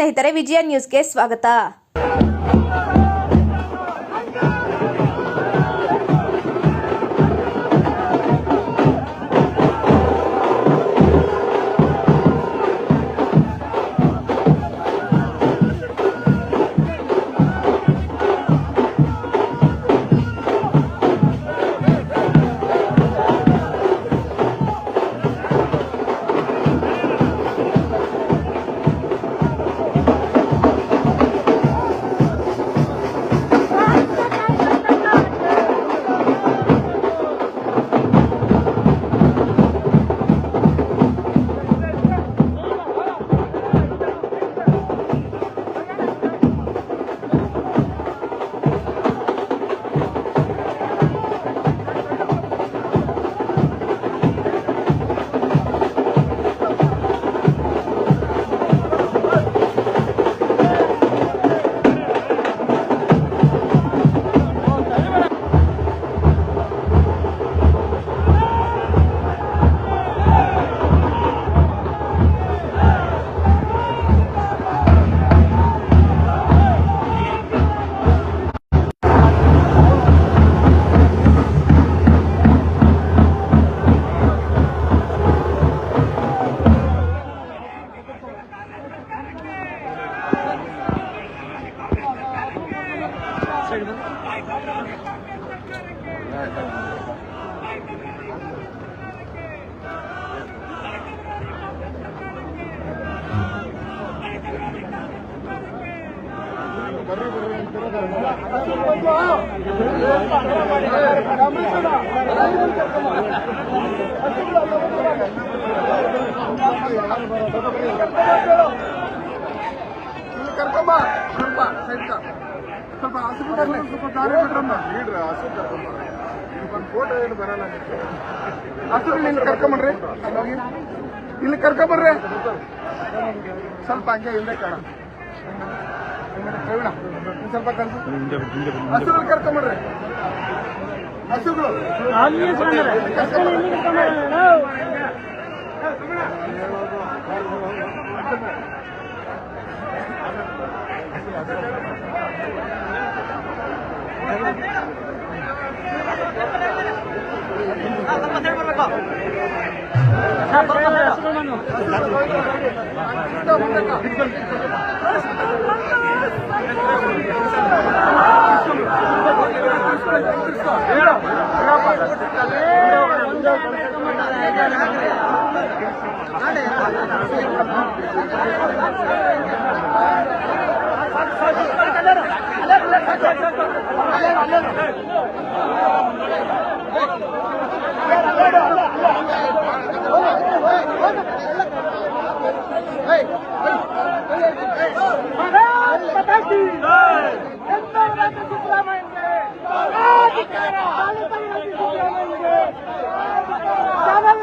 ಸ್ನೇಹಿತರೆ ವಿಜಯ ನ್ಯೂಸ್ಗೆ ಸ್ವಾಗತ. ಕರ್ಕೊಂಬ ಸ್ವಲ್ಪ ಸೈಡ್ಕ ಸ್ವಲ್ಪ ಹಸು ಸ್ವಲ್ಪ ದಾರಿ ಬಿಡ್ರಮ್ಮ ಲೀಡ್ರ ಹಸು ಕರ್ಕೊಂಬ ಒಂದು ಫೋಟೋ ಏನು ಬರಲ್ಲ ಹಸು ಇಲ್ಲಿ ಕರ್ಕೊಂಬರ್ರಿ ಇಲ್ಲಿ ಕರ್ಕೊಂಬರ್ರಿ. ಸ್ವಲ್ಪ ಹಂಗೆ ಹಿಂದೆ ಕಾಣ. ಪ್ರವೀಣ ಸ್ವಲ್ಪ ಕಳ್ಸು ಹಸುಗಳು ಕರ್ಕೊಂಬರ್ರಿ ಹಸುಗಳು. Hey! Hey! Hey! Hey!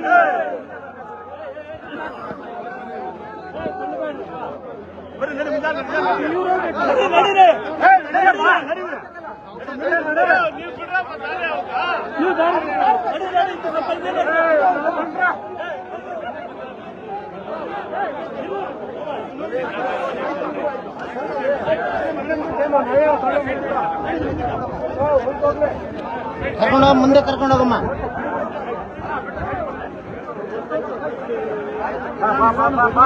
Hey! ಕರ್ಕೊಂಡೋಗ ಮುಂದೆ ಕರ್ಕೊಂಡೋಗಮ್ಮ ಬಾ ಬಾ ಬಾ ಬಾ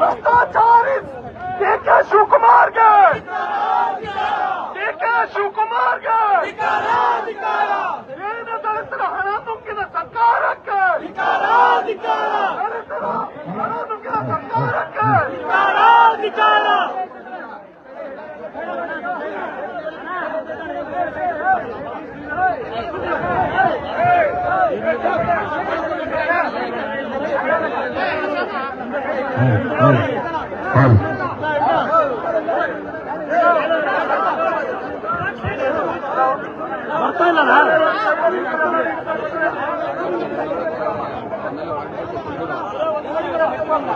ಭ್ರಷ್ಟಾಚಾರಿ ಡಿ ಕೆ ಶಿವಕುಮಾರ್ಗೆ ಡಿ ಕೆ ಶಿವಕುಮಾರ್ಗೆ ಏನು ದಲಿತರ ಹಣ ನುಗ್ಗಿದ ಸರ್ಕಾರಕ್ಕೆ ದಲಿತರ ಹಣ ನುಗ್ಗಿದ ಸರ್ಕಾರಕ್ಕೆ ಹಿಂದೆ ಅಣ್ಣ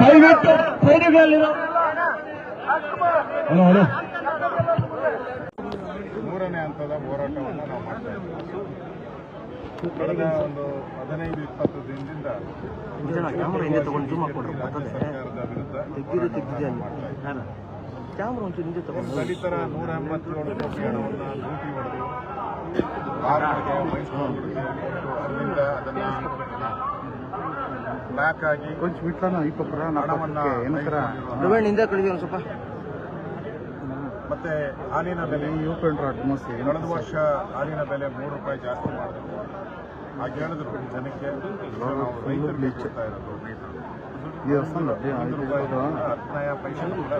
ದಯವಿಟ್ಟು ಸೈನಿಕರಲ್ಲಿರೋ ಹಲೋ ಹಲೋ ಹಂತದ ಹೋರಾಟವನ್ನು ನಾವು ಮಾಡ್ತಾ ಇದ್ದೀವಿ. ಕಳೆದ ಒಂದು ಹದಿನೈದು ಇಪ್ಪತ್ತು ದಿನದಿಂದ ರಾಜ್ಯ ಸರ್ಕಾರದ ವಿರುದ್ಧ ಮಾಡ್ತಾ ಇದ್ದೀವಿ. ದಲಿತರ ನೂರ ಎಂಬತ್ತೇಳು ಕೋಟಿ ಹಣವನ್ನು ಲೂಟಿ ಹೊಡೆದು ಬಾರ್ಗಳಿಗೆ ಮೈಸೂರಿಗೆ ಅಲ್ಲಿಂದ ಅದನ್ನ ಬ್ಲಾಕ್ ಆಗಿ ಹಣವನ್ನ ಏನಂತಾರ ಪ್ರವೀಣ್ ಹಿಂದೆ ಕಳಿಸಿ ಒಂದು ಸ್ವಲ್ಪ ಮತ್ತೆ ಹಾಲಿನ ಬೆಲೆ ಕಳೆದ ವರ್ಷ ಹಾಲಿನ ಬೆಲೆ ಮೂರು ರೂಪಾಯಿ ಜಾಸ್ತಿ ಮಾಡಿದ್ರು. ಹಾಗೆ ಹೇಳಿದ್ರು ಜನಕ್ಕೆ. ನಾವು ರೈತರಿಗೆ ಕೊಡ್ತಾ ಇರೋದು ಪೈಸೆ ಕೂಡ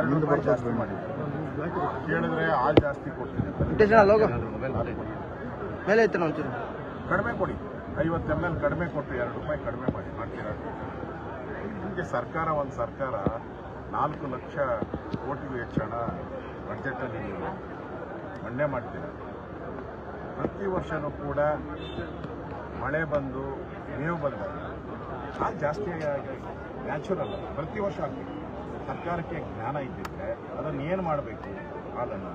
ಎರಡು ರೂಪಾಯಿ ಜಾಸ್ತಿ ಮಾಡಿದ್ರು. ಕೇಳಿದ್ರೆ ಹಾಲು ಜಾಸ್ತಿ ಕೊಡ್ತೀನಿ. ಮೇಲೆ ಇತ್ತು ಒಂಚೂರು. ಕಡಿಮೆ ಕೊಡಿ. ಐವತ್ತು ಎಂ ಎಲ್ ಕಡಿಮೆ ಕೊಟ್ಟು ಎರಡು ರೂಪಾಯಿ ಕಡಿಮೆ ಮಾಡಿ ಮಾಡ್ತೀರಾ? ಹೀಗೆ ಸರ್ಕಾರ, ಒಂದು ಸರ್ಕಾರ ನಾಲ್ಕು ಲಕ್ಷ ಕೋಟಿಗೂ ಹೆಚ್ಚು ಹಣ ಬಜೆಟಲ್ಲಿ ಮಂಡನೆ ಮಾಡ್ತೀರ. ಪ್ರತಿ ವರ್ಷನೂ ಕೂಡ ಮಳೆ ಬಂದು ಮೇವು ಬಂದಾಗ ಆ ಜಾಸ್ತಿ ಆಗಿ ನ್ಯಾಚುರಲ್ ಪ್ರತಿ ವರ್ಷ ಸರ್ಕಾರಕ್ಕೆ ಜ್ಞಾನ ಇದ್ದಿದ್ರೆ ಅದನ್ನು ಏನು ಮಾಡಬೇಕು? ಹಾಲನ್ನು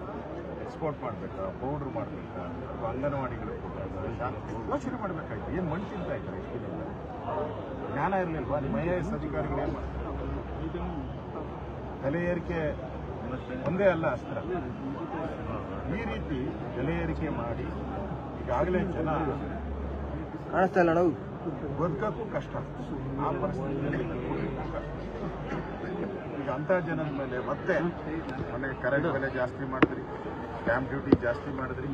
ಎಕ್ಸ್ಪೋರ್ಟ್ ಮಾಡಬೇಕಾ ಪೌಡ್ರ್ ಮಾಡಬೇಕಾ, ಅಥವಾ ಅಂಗನವಾಡಿಗಳು ಕೊಡಬೇಕಾ ಯೋಚನೆ ಮಾಡಬೇಕಾಯ್ತು. ಏನು ಮಣ್ಣು ತಿಂತಾ ಇದ್ದಾರೆ? ಇಷ್ಟು ದಿನ ಜ್ಞಾನ ಇರಲಿಲ್ಲ ನಿಮ್ಮ ಐ ಎ ಎಸ್ ಅಧಿಕಾರಿಗಳು ಏನು ಬೆಲೆ ಏರಿಕೆ ಒಂದೇ ಅಲ್ಲ ಅಸ್ತ್ರ. ಈ ರೀತಿ ತಲೆ ಏರಿಕೆ ಮಾಡಿ ಈಗಾಗಲೇ ಜನ ಕಾಣಿಸ್ತಾ ಇಲ್ಲ ನಾವು. ಬದುಕಕ್ಕೂ ಕಷ್ಟ. ಆ ಪರಿಸ್ಥಿತಿಯಲ್ಲಿ. ಈಗ ಅಂಥ ಜನದ ಮೇಲೆ ಮತ್ತೆ ಮನೆಗೆ ಕರೆಂಟ್ ಬೆಲೆ ಜಾಸ್ತಿ ಮಾಡಿದ್ರಿ ಸ್ಟ್ಯಾಂಪ್ ಡ್ಯೂಟಿ ಜಾಸ್ತಿ ಮಾಡಿದ್ರಿ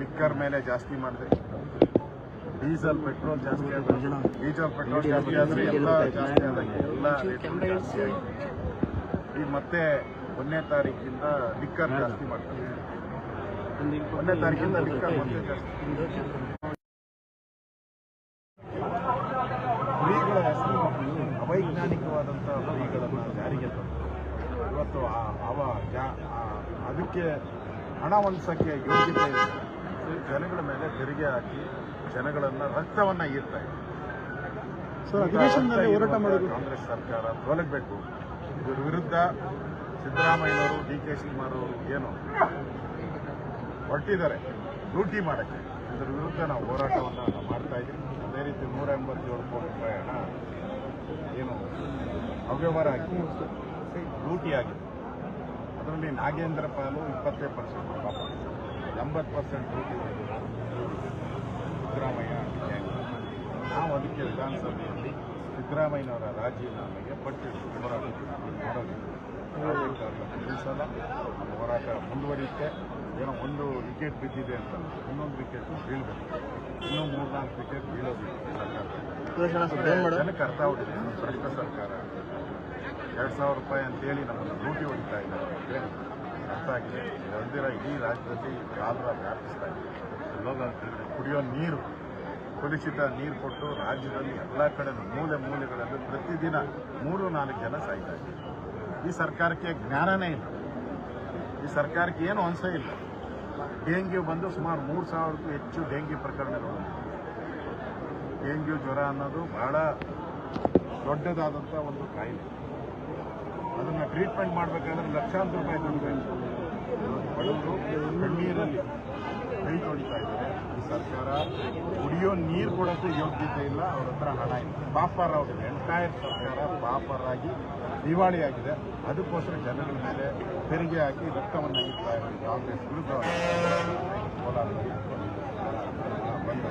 ಲಿಕ್ಕರ್ ಮೇಲೆ ಜಾಸ್ತಿ ಮಾಡಿದ್ರಿ. ಡೀಸೆಲ್ ಪೆಟ್ರೋಲ್ ಜಾಸ್ತಿ ಆದ್ರೆ ಡೀಸೆಲ್ ಪೆಟ್ರೋಲ್ ಜಾಸ್ತಿ ಆದ್ರೆ ಎಲ್ಲ ಜಾಸ್ತಿ ಆದಂಗೆ ಎಲ್ಲ ರೇಟ್ಗಳು ಜಾಸ್ತಿ ಆಗಿದೆ ಈಗ ಮತ್ತೆ ಒಂದನೇ ತಾರೀಕಿಂದ ಲಿಕ್ಕರ್ ಜಾಸ್ತಿ ಮಾಡ್ತಾರೆ. ಒಂದನೇ ತಾರೀಕಿಂದ ಲಿಕ್ಕರ್ ಮತ್ತೆ ಜಾಸ್ತಿ. ಫ್ರೀಗಳ ಹೆಸರು ಅವೈಜ್ಞಾನಿಕವಾದಂಥ ಜಾರಿಗೆ ತಂದು ಇವತ್ತು ಆ- ಅವ ಅದಕ್ಕೆ ಹಣ ಹೊಂದಿಸೋಕ್ಕೆ ಯೋಗ್ಯತೆ. ಜನಗಳ ಮೇಲೆ ತೆರಿಗೆ ಹಾಕಿ ಜನಗಳನ್ನ ರಕ್ತವನ್ನ ಈರ್ತಾ ಇದೆ. ಕಾಂಗ್ರೆಸ್ ಸರ್ಕಾರ ತೊಲಗಬೇಕು ಇದ್ರ ವಿರುದ್ಧ ಸಿದ್ದರಾಮಯ್ಯವರು ಡಿ ಕೆ ಶಿವಕುಮಾರ್ ಅವರು ಏನು ಹೊರಟಿದ್ದಾರೆ. ಡ್ಯೂಟಿ ಮಾಡಕ್ಕೆ. ಇದರ ವಿರುದ್ಧ ನಾವು ಹೋರಾಟವನ್ನು ಮಾಡ್ತಾ ಇದ್ದೀವಿ. ಅದೇ ರೀತಿ ನೂರ ಎಂಬತ್ತೇಳು ಕೋಟಿ ರೂಪಾಯಿ ಹಣ ಏನು ಅವ್ಯವಹಾರ ಆಗಿ ಡ್ಯೂಟಿ ಆಗಿದೆ. ಅದರಲ್ಲಿ ನಾಗೇಂದ್ರ ಪಾಲು ಇಪ್ಪತ್ತೇ ಪರ್ಸೆಂಟ್ ಎಂಬತ್ತು ಪರ್ಸೆಂಟ್ ಡ್ಯೂಟಿ ಸಿದ್ದರಾಮಯ್ಯ. ನಾವು ಅದಕ್ಕೆ ವಿಧಾನಸಭೆಯಲ್ಲಿ ಸಿದ್ದರಾಮಯ್ಯನವರ ರಾಜೀನಾಮೆಗೆ ಪಟ್ಟು ಹೋರಾಟ ಮಾಡೋದು ಈ ಸಲ ನಮ್ಮ ಹೋರಾಟ ಮುಂದುವರಿಯುತ್ತೆ. ಏನೋ ಒಂದು ವಿಕೆಟ್ ಬಿದ್ದಿದೆ ಅಂತ ಇನ್ನೊಂದು ವಿಕೆಟ್ ಬೀಳಬೇಕು. ಇನ್ನೂ ಮೂರ್ನಾಲ್ಕು ವಿಕೆಟ್ ಬೀಳೋದಿಲ್ಲ ಸರ್ಕಾರ. ಜನಕ್ಕೆ ಅರ್ಥ ಹೊಡಿದೆ ಭ್ರಷ್ಟ ಸರ್ಕಾರ. ಎರಡು ಸಾವಿರ ರೂಪಾಯಿ ಅಂತೇಳಿ ನಮ್ಮನ್ನು ಲೂಟಿ ಹೊಡಿತಾ ಇದ್ದಾರೆ. ಅರ್ಥ ಆಗಿದೆ. ಒಂದಿರ ಇಡೀ ರಾಜ್ಯದಲ್ಲಿ ಕಾಲರ ವ್ಯಾಪಿಸ್ತಾ ಇದೆ. ಎಲ್ಲೋಗ ಅಂತಂದ್ರೆ ಕುಡಿಯೋ ನೀರು ಕಲುಷಿತ ನೀರು ಕೊಟ್ಟು ರಾಜ್ಯದಲ್ಲಿ ಎಲ್ಲ ಕಡೆ ಮೂಲೆ ಮೂಲೆಗಳಲ್ಲಿ ಪ್ರತಿದಿನ ಮೂರು ನಾಲ್ಕು ಜನ ಸಾಯ್ತಾ ಇದ್ದಾರೆ ಈ ಸರ್ಕಾರಕ್ಕೆ ಜ್ಞಾನನೇ ಇಲ್ಲ ಈ ಸರ್ಕಾರಕ್ಕೆ ಏನು ಅನ್ಸ ಇಲ್ಲ ಡೆಂಗ್ಯೂ ಬಂದು ಸುಮಾರು ಮೂರು ಸಾವಿರಕ್ಕೂ ಹೆಚ್ಚು ಡೆಂಗ್ಯೂ ಪ್ರಕರಣಗಳು. ಡೆಂಗ್ಯೂ ಜ್ವರ ಅನ್ನೋದು ಬಹಳ ದೊಡ್ಡದಾದಂಥ ಒಂದು ಕಾಯಿಲೆ ಅದನ್ನು ಟ್ರೀಟ್ಮೆಂಟ್ ಮಾಡಬೇಕಾದ್ರೆ ಲಕ್ಷಾಂತರ ರೂಪಾಯಿ ದುಡ್ಡು. ಬಡವರು ಕಣ್ಣೀರಲ್ಲಿ ಕೈ ತೊಳಿತಾ ಇದ್ದಾರೆ ಈ ಸರ್ಕಾರ ಕುಡಿಯೋ ನೀರು ಕೊಡೋಕ್ಕೂ ಯೋಗ್ಯತೆ ಇಲ್ಲ ಅವ್ರ ಹತ್ರ ಹಣ ಇಲ್ಲ. ಪಾಪರ್ ಅವ್ರ ಎಂಟೈರ್ ಸರ್ಕಾರ ಪಾಪರಾಗಿ ದಿವಾಳಿಯಾಗಿದೆ. ಅದಕ್ಕೋಸ್ಕರ ಜನಗಳ ಮೇಲೆ ತೆರಿಗೆ ಹಾಕಿ ರಕ್ತವನ್ನು ಇಡ್ತಾ ಇರೋ ಕಾಂಗ್ರೆಸ್ ವಿರುದ್ಧ. ಕೋಲಾರದಲ್ಲಿ ಬಂದ್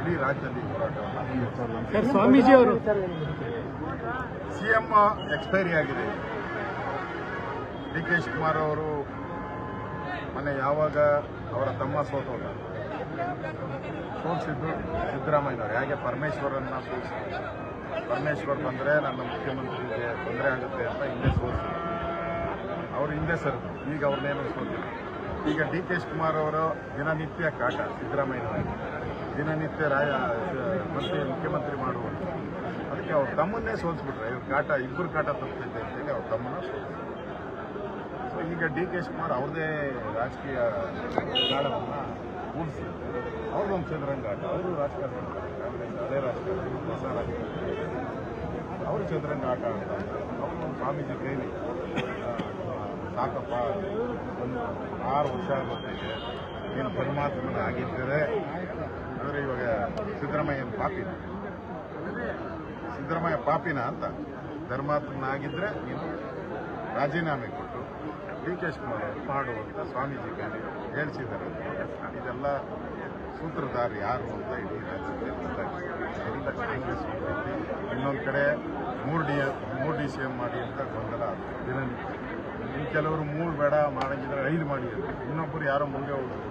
ಇಡೀ ರಾಜ್ಯದಲ್ಲಿ ಹೋರಾಟವನ್ನು ಸ್ವಾಮೀಜಿ ಅವರು. ಸಿಎಂ ಎಕ್ಸ್ಪೈರಿ ಆಗಿದೆ. ಡಿ ಕೆ ಶಿವಕುಮಾರ್ ಅವರು ಮೊನ್ನೆ ಯಾವಾಗ ಅವರ ತಮ್ಮ ಸೋತೋದ ಸೋಲ್ಸಿದ್ದು ಸಿದ್ದರಾಮಯ್ಯನವರು ಹೇಗೆ ಪರಮೇಶ್ವರನ್ನ ಸೋಲಿಸಿದ್ರು? ಪರಮೇಶ್ವರ್ ಬಂದರೆ ನನ್ನ ಮುಖ್ಯಮಂತ್ರಿಗೆ ತೊಂದರೆ ಆಗುತ್ತೆ ಅಂತ ಹಿಂದೆ ಸೋಲಿಸಿದ್ರು. ಅವರು ಹಿಂದೆ ಸರ್ ಈಗ ಅವ್ರನ್ನೇನು ಸೋತಿಲ್ಲ ಈಗ ಡಿ ಕೆ ಶಿವಕುಮಾರ್ ಅವರು ದಿನನಿತ್ಯ ಕಾಟ ಸಿದ್ದರಾಮಯ್ಯನವರಿಗೆ ದಿನನಿತ್ಯ ರಾಯ ಮತ್ತೆ ಮುಖ್ಯಮಂತ್ರಿ ಮಾಡುವರು ಅದಕ್ಕೆ ಅವ್ರ ತಮ್ಮನ್ನೇ ಸೋಲ್ಸ್ಬಿಟ್ರೆ. ಇವ್ರ ಕಾಟ ಇಬ್ಬರು ಕಾಟ ತಪ್ಪಿದೆ ಅಂತೇಳಿ ಅವ್ರ ತಮ್ಮನ್ನ ಈಗ ಡಿ ಕೆ ಶಿವಕುಮಾರ್ ಅವ್ರದೇ ರಾಜಕೀಯ ಗಾಳವನ್ನು ಕೂಡಿಸಿ ಅವ್ರದ್ದೊಂದು ಚದುರಂಗಾಟ ಅವರು ರಾಜಕಾರಣ ಮಾಡ್ತಾರೆ ಹಳೆ ರಾಜಕಾರಣ ಹೊಸ ರಾಜಕಾರಣ ಅವರು ಚದುರಂಗ ಆಟ ಆಡ್ತಾರೆ ಅವರು ಸ್ವಾಮೀಜಿ ಕೈಲಿ ಸಾಕಪ್ಪ, ಒಂದು ಆರು ವರ್ಷ ಆಗುತ್ತೆ ನೀನು ಪರಮಾತ್ಮನ ಆಗಿದ್ದರೆ ಅಂದರೆ ಇವಾಗ ಸಿದ್ದರಾಮಯ್ಯನ ಪಾಪಿನ. ಸಿದ್ದರಾಮಯ್ಯ ಪಾಪಿನ ಅಂತ. ಧರ್ಮಾತ್ಮನ ಆಗಿದ್ರೆ ನೀನು ರಾಜೀನಾಮೆ. ಡಿ ಕೆ ಶಿವಕುಮಾರ್ ಸ್ವಾಮೀಜಿಗಳು ಸ್ವಾಮೀಜಿ ಕೈಲಿ ಹೇಳಿಸಿದ್ದಾರೆ ಇದೆಲ್ಲ ಸೂತ್ರಧಾರ ಯಾರು ಅಂತ ಇಡೀ ರಾಜ್ಯದಲ್ಲಿ ಕಾಂಗ್ರೆಸ್ ಇನ್ನೊಂದು ಕಡೆ ಮೂರು ಡಿ ಮೂರು ಡಿ ಸಿ ಎಂ ಮಾಡಿ ಅಂತ ಗೊಂದಲ ದಿನನಿತ್ಯ. ಇನ್ನು ಕೆಲವರು ಮೂರು ಬೇಡ ಮಾಡಂಗಿದ್ರೆ ಐದು ಮಾಡಿ. ಇನ್ನೊಬ್ಬರು ಯಾರೋ ಮುಂದೆ ಹೋಗ್ಬೋದು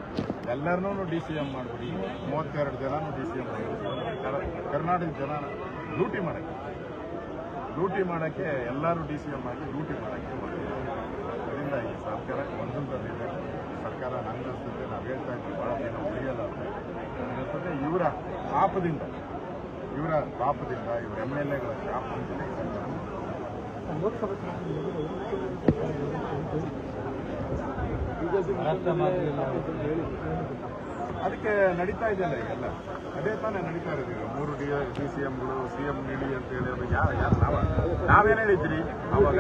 ಎಲ್ಲರನ್ನೂ ಡಿ ಸಿ ಎಂ ಮಾಡಿಬಿಡಿ. ಮೂವತ್ತೆರಡು ಜನನೂ ಡಿ ಸಿ ಎಂ ಕರ್ನಾಟಕದ ಜನ ಲೂಟಿ ಮಾಡೋಕ್ಕೆ. ಲೂಟಿ ಮಾಡೋಕ್ಕೆ ಎಲ್ಲರೂ ಡಿ ಸಿ ಎಂ ಆಗಿ ಲೂಟಿ ಮಾಡೋಕ್ಕೆ ಅದರಿಂದ ಈ ಸರ್ಕಾರ ಗೊಂದಲದಲ್ಲಿದೆ ಸರ್ಕಾರ ನಂಗಸ್ತದೆ ನಾವು ಹೇಳ್ತಾ ಇದ್ದೀವಿ ಭಾಳ ದಿನ ಉಳಿಯಲ್ಲ ಅಂತ. ನಂಗಸ್ತದೆ ಇವರ ಪಾಪದಿಂದ ಇವರ ಪಾಪದಿಂದ ಇವರ ಎಂ ಎಲ್ ಎಗಳ ಶಾಪದಿಂದ ಅದಕ್ಕೆ ನಡೀತಾ ಇದೆಯಲ್ಲ ಈಗೆಲ್ಲ ಅದೇ ತಾನೇ ನಡೀತಾ ಇರೋದು ಈಗ. ಮೂರು ಡಿ ಡಿ ಸಿ ಎಂಗಳು ಸಿ ಎಂ ನೀಡಿ ಅಂತ ಹೇಳಿ ಯಾರು ಯಾರು ನಾವ ನಾವೇನು ಹೇಳಿದ್ರಿ? ಅವಾಗ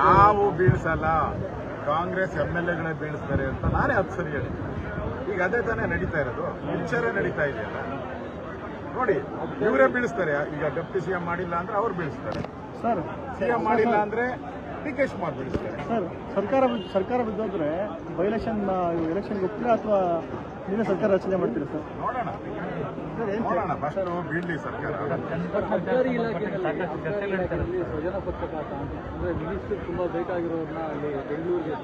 ನಾವು ಬೀಳ್ಸಲ್ಲ. ಕಾಂಗ್ರೆಸ್ ಎಂ ಎಲ್ ಎಗಳೇ ಬೀಳಿಸ್ತಾರೆ ಅಂತ ನಾನೇ ಅದು ಸರಿ ಹೇಳಿ ಈಗ ಅದೇ ತಾನೇ ನಡೀತಾ ಇರೋದು. ಪಿಕ್ಚರೇ ನಡೀತಾ ಇದೆಯಲ್ಲ? ನೋಡಿ ಇವರೇ ಬೀಳಿಸ್ತಾರೆ. ಈಗ ಡೆಪ್ಟಿ ಸಿ ಎಂ ಮಾಡಿಲ್ಲ ಅಂದ್ರೆ ಅವ್ರು ಬೀಳಿಸ್ತಾರೆ. ಸರ್ ಸಿ ಎಂ ಮಾಡಿಲ್ಲ ಅಂದ್ರೆ ಡಿ ಮಾಡ್ಬೇಕು ಸರ್ ಸರ್ಕಾರ ಸರ್ಕಾರ ಬಿದ್ದೋದ್ರೆ ಬೈ ಎಲೆಕ್ಷನ್ ಎಲೆಕ್ಷನ್ಗೆ ಹೋಗ್ತೀರಾ ಅಥವಾ ನೀವೇ ಸರ್ಕಾರ ರಚನೆ ಮಾಡ್ತೀರಾ ಸರ್? ನೋಡೋಣ. ನೋಡೋಣ. ಫಸ್ಟ್ ಬೀಳ್ಲಿ ಸರ್ಕಾರ. ತುಂಬಾ ಬೇಕಾಗಿರೋರ್ನ ಅಲ್ಲಿ ಬೆಂಗಳೂರಿಗೆ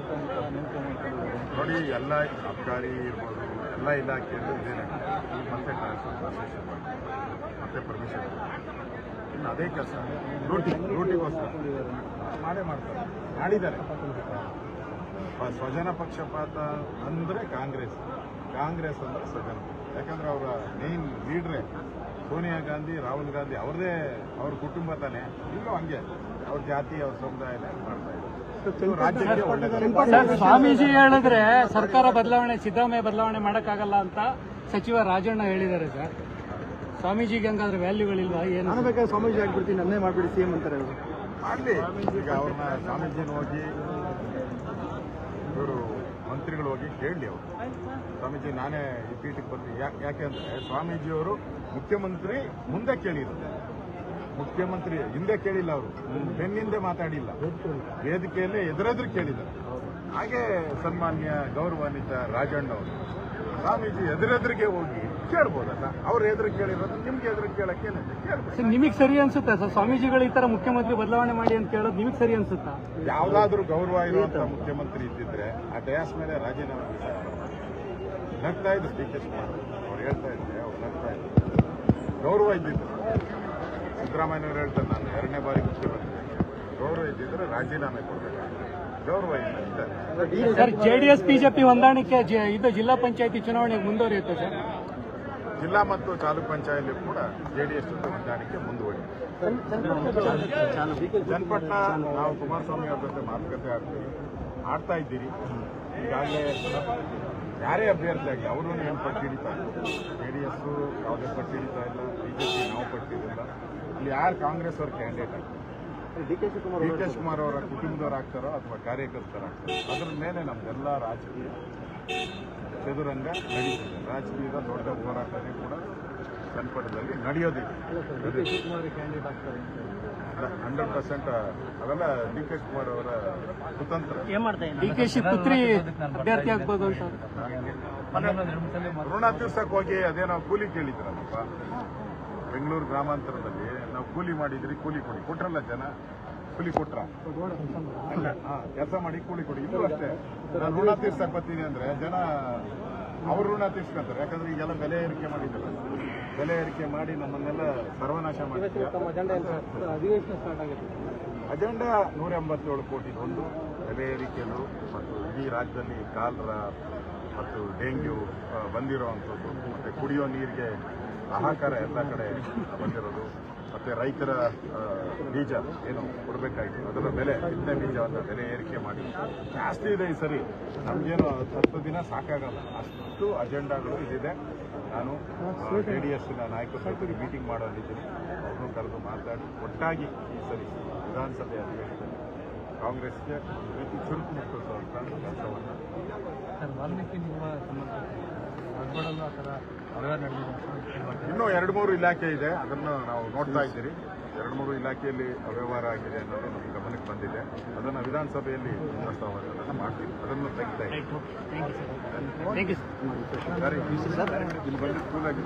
ನೋಡಿ ಎಲ್ಲ ಅಬ್ಕಾರಿ ಇರ್ಬೋದು. ಎಲ್ಲ ಇಲಾಖೆಯಲ್ಲೂ ಇದೇ. ನಡೀತಿದೆ. ಈಗ ಮತ್ತೆ ಟ್ರಾನ್ಸ್ಫರ್ ಮತ್ತೆ ಪರ್ಮಿಷನ್ ಇನ್ನು ಅದೇ ಕೆಲಸ. ಡ್ಯೂಟಿ ಲೂಟಿಗೋಸ್ಕರ ಮಾಡೇ ಮಾಡ್ತಾರೆ. ಮಾಡಿದ್ದಾರೆ. ಸ್ವಜನ ಪಕ್ಷಪಾತ ಅಂದರೆ ಕಾಂಗ್ರೆಸ್. ಕಾಂಗ್ರೆಸ್ ಅಂದರೆ ಸ್ವಜನ. ಯಾಕಂದ್ರೆ ಅವರ ಮೇನ್ ಲೀಡ್ರೇ ಸೋನಿಯಾ ಗಾಂಧಿ ರಾಹುಲ್ ಗಾಂಧಿ ಅವ್ರದೇ ಅವ್ರ ಕುಟುಂಬ ತಾನೇ. ಇಲ್ಲೂ ಹಂಗೆ. ಅವ್ರ ಜಾತಿ ಅವ್ರ ಸಮುದಾಯನೇ ಮಾಡ್ತಾ ಇದ್ದಾರೆ. ಸ್ವಾಮೀಜಿ ಹೇಳಿದ್ರೆ ಸರ್ಕಾರ ಬದಲಾವಣೆ ಸಿದ್ದರಾಮಯ್ಯ ಬದಲಾವಣೆ ಮಾಡೋಕ್ಕಾಗಲ್ಲ ಅಂತ ಸಚಿವ ರಾಜಣ್ಣ ಹೇಳಿದ್ದಾರೆ ಸರ್. ಸ್ವಾಮೀಜಿಗೆ ಹಂಗಾದ್ರೆ ವ್ಯಾಲ್ಯೂಗಳಿಲ್ವಾ ಏನು? ಬೇಕಾದ್ರೆ ಸ್ವಾಮೀಜಿ ಆಗ್ಬಿಡ್ತೀನಿ ನನ್ನೇ ಮಾಡ್ಬಿಡಿ ಸಿ ಎಂ ಅಂತಾರೆ ಅವರು. ಮಾಡಲಿ ಈಗ ಅವ್ರನ್ನ ಸ್ವಾಮೀಜಿನ ಹೋಗಿ, ಇವರು ಮಂತ್ರಿಗಳು ಹೋಗಿ ಕೇಳಲಿ ಅವರು. ಸ್ವಾಮೀಜಿ, ನಾನೇ ಈ ಪೀಠಕ್ಕೆ ಬರ್ತೀನಿ ಯಾಕೆ ಸ್ವಾಮೀಜಿ ಸ್ವಾಮೀಜಿಯವರು ಮುಖ್ಯಮಂತ್ರಿ ಮುಂದೆ ಕೇಳಿದ್ರು. ಮುಖ್ಯಮಂತ್ರಿ ಹಿಂದೆ ಕೇಳಿಲ್ಲ ಅವರು. ಬೆನ್ನಿಂದೆ ಮಾತಾಡಿಲ್ಲ. ವೇದಿಕೆಯಲ್ಲೇ ಎದುರೆದ್ರು ಕೇಳಿದ್ದಾರೆ. ಹಾಗೆ ಸನ್ಮಾನ್ಯ ಗೌರವಾನ್ವಿತ ರಾಜಣ್ಣ ಅವರು. ಸ್ವಾಮೀಜಿ ಎದುರೆದುರಿಗೆ ಹೋಗಿ ಕೇಳ್ಬೋದಲ್ಲ? ಅವ್ರ ಎದುರು ಕೇಳಿರೋದು ನಿಮ್ಗೆ ಎದುರು ಕೇಳಕ್ಕೆ ಏನಿದೆ ಕೇಳ್ಬೋದು. ಸರ್ ನಿಮಗೆ ಸರಿ ಅನ್ಸುತ್ತೆ? ಸರ್ ಸ್ವಾಮೀಜಿಗಳು ಈ ತರ ಮುಖ್ಯಮಂತ್ರಿ ಬದಲಾವಣೆ ಮಾಡಿ ಅಂತ ಕೇಳೋದು ನಿಮಗೆ ಸರಿ ಅನ್ಸುತ್ತಾ? ಯಾವ್ದಾದ್ರು ಗೌರವ ಇರುವಂತ ಮುಖ್ಯಮಂತ್ರಿ ಇದ್ದಿದ್ರೆ ಆ ಡಯಾಸ್ ಮೇಲೆ ರಾಜೀನಾಮೆ ನಗ್ತಾ ಇದ್ರು ಡಿ ಕೆ ಶಿವಕುಮಾರ್. ಅವ್ರು ಹೇಳ್ತಾ ಇದ್ರೆ ಅವ್ರು ನಗ್ತಾ ಇದ್ರು. ಗೌರವ ಇದ್ದಿದ್ರು. ಸಿದ್ದರಾಮಯ್ಯವ್ರು ಹೇಳ್ತಾರೆ ನಾನು ಎರಡನೇ ಬಾರಿ ಮುಖ್ಯಮಂತ್ರಿ. ಗೌರವ ಇದ್ದಿದ್ರೆ ರಾಜೀನಾಮೆ ಕೊಡ್ಬೇಕಾಗಿತ್ತು. ಗೌರವ ಇಲ್ಲ ಸರ್ ಜೆಡಿಎಸ್ ಬಿಜೆಪಿ ಹೊಂದಾಣಿಕೆ ಇದು ಜಿಲ್ಲಾ ಪಂಚಾಯತಿ ಚುನಾವಣೆಗೆ ಮುಂದುವರಿಯುತ್ತೆ ಸರ್. ಜಿಲ್ಲಾ ಮತ್ತು ತಾಲೂಕ್ ಪಂಚಾಯತ್ ಕೂಡ ಜೆಡಿಎಸ್ ಜೊತೆ ಹೊಂದಾಣಿಕೆ ಮುಂದುವರಿದೆ ಚನ್ನಪಟ್ಟಣ ನಾವು ಕುಮಾರಸ್ವಾಮಿ ಅವ್ರ ಜೊತೆ ಮಾತುಕತೆ ಆಗ್ತೀವಿ ಆಡ್ತಾ ಇದ್ದೀರಿ. ಈಗಾಗಲೇ ಯಾರೇ ಅಭ್ಯರ್ಥಿ ಆಗಲಿ, ಅವರು ಏನು ಪಟ್ಟಿ ಹಿಡಿತಾ ಇಲ್ಲ. ಜೆ ಡಿ ಎಸ್ ಯಾವುದೇ ಪಟ್ಟಿ ಹಿಡಿತಾ ಇಲ್ಲ, ಬಿಜೆಪಿ ನಾವು ಪಟ್ಟಿ ಇಲ್ಲ ಇಲ್ಲಿ ಯಾರು ಕಾಂಗ್ರೆಸ್ ಅವ್ರ ಕ್ಯಾಂಡಿಡೇಟ್ ಆಗ್ತಾರೆ ಡಿ ಕೆ ಶಿವಕುಮಾರ್ ಅವರ ಕುಟುಂಬದವ್ರು ಆಗ್ತಾರೋ ಅಥವಾ ಕಾರ್ಯಕರ್ತರಾಗ್ತಾರೋ, ಅದ್ರ ಮೇಲೆ ನಮ್ದೆಲ್ಲ ರಾಜಕೀಯ. ಚದುರಂಗ ನಡೆಯುತ್ತದೆ ರಾಜಕೀಯದ ದೊಡ್ಡ ಹೋರಾಟನೇ ಕೂಡ ಚನ್ನಪಟ್ಟಣದಲ್ಲಿ ನಡೆಯೋದಿಲ್ಲ ಹಂಡ್ರೆಡ್ ಪರ್ಸೆಂಟ್ ಅವೆಲ್ಲ ಡಿ ಕೆ ಕುಮಾರ್ ಅವರ ಕುತಂತ್ರ ಡಿ ಕೆ ಶಿ ಪುತ್ರಿ ಅಭ್ಯರ್ಥಿ ಆಗ್ಬೋದು ಋಣ ತೀರ್ಸಕ್ ಹೋಗಿ ಅದೇನೋ ಕೂಲಿ ಕೇಳಿದ್ರಲ್ಲಪ್ಪ ಬೆಂಗಳೂರು ಗ್ರಾಮಾಂತರದಲ್ಲಿ ನಾವು ಕೂಲಿ ಮಾಡಿದ್ರಿ ಕೂಲಿ ಕೊಡಿ ಕೊಟ್ರಲ್ಲ ಜನ ಕೂಲಿ ಕೊಟ್ರ? ಕೆಲಸ ಮಾಡಿ ಕೂಲಿ ಕೊಡಿ. ಇದು ಅಷ್ಟೇ. ನಾನು ಋಣ ತೀರ್ಸಕ್ ಬರ್ತೀನಿ ಅಂದ್ರೆ ಜನ ಅವ್ರ ಋಣ ತೀರ್ಸ್ಕೊಂತಾರೆ. ಯಾಕಂದ್ರೆ ಈಗೆಲ್ಲ ಬೆಲೆ ಏರಿಕೆ ಮಾಡಿದ್ದಾರೆ. ಬೆಲೆ ಏರಿಕೆ ಮಾಡಿ ನಮ್ಮನ್ನೆಲ್ಲ ಸರ್ವನಾಶ ಮಾಡಿದ್ದಾರೆ ಅಜೆಂಡಾ ನೂರ ಎಂಬತ್ತೇಳು ಕೋಟಿ ಒಂದು ಬೆಲೆ ಏರಿಕೆಗಳು ಮತ್ತು ಇಡೀ ರಾಜ್ಯದಲ್ಲಿ ಕಾಲರ ಮತ್ತು ಡೆಂಗ್ಯೂ ಬಂದಿರೋ ಅಂಥದ್ದು ಮತ್ತೆ ಕುಡಿಯೋ ನೀರಿಗೆ ಆಹಾಕಾರ ಎಲ್ಲ ಕಡೆ ಬಂದಿರೋದು. ಮತ್ತು ರೈತರ ಬೀಜ ಏನು ಕೊಡಬೇಕಾಗಿತ್ತು ಅದರ ಬೆಲೆ, ಬಿತ್ತನೆ ಬೀಜವನ್ನು ಬೆಲೆ ಏರಿಕೆ ಮಾಡಿ. ಜಾಸ್ತಿ ಇದೆ ಈ ಸರಿ. ನಮಗೇನು ಹತ್ತು ದಿನ ಸಾಕಾಗಲ್ಲ. ಅಷ್ಟು ಅಜೆಂಡಾಗಳು ಇದಿದೆ. ನಾನು ಜೆ ಡಿ ಎಸ್ನ ನಾಯಕರ ಮೀಟಿಂಗ್ ಮಾಡೋದಿದ್ದೀನಿ ಅವ್ರನ್ನೂ ಕರೆದು ಮಾತಾಡಿ, ಒಟ್ಟಾಗಿ ಈ ಸರಿ ವಿಧಾನಸಭೆ ಅಧಿವೇಶನದಲ್ಲಿ ಕಾಂಗ್ರೆಸ್ಗೆ ಈ ರೀತಿ ಚುರುಕು ಮುಟ್ಟಿಸುವಂಥ ಕೆಲಸವನ್ನು ಇನ್ನೂ ಎರಡು ಮೂರು ಇಲಾಖೆ ಇದೆ ಅದನ್ನು ನಾವು ನೋಡ್ತಾ ಇದ್ದೀರಿ. ಎರಡು ಮೂರು ಇಲಾಖೆಯಲ್ಲಿ ಅವ್ಯವಹಾರ ಆಗಿದೆ ಅನ್ನೋದು ನಮ್ಮ ಗಮನಕ್ಕೆ ಬಂದಿದೆ. ಅದನ್ನು ವಿಧಾನಸಭೆಯಲ್ಲಿ ಮಾಡ್ತೀವಿ. ಅದನ್ನು ಸರಿ. ಇಲ್ಲಿ ಬಂದು ಕೂಲಾಗಿ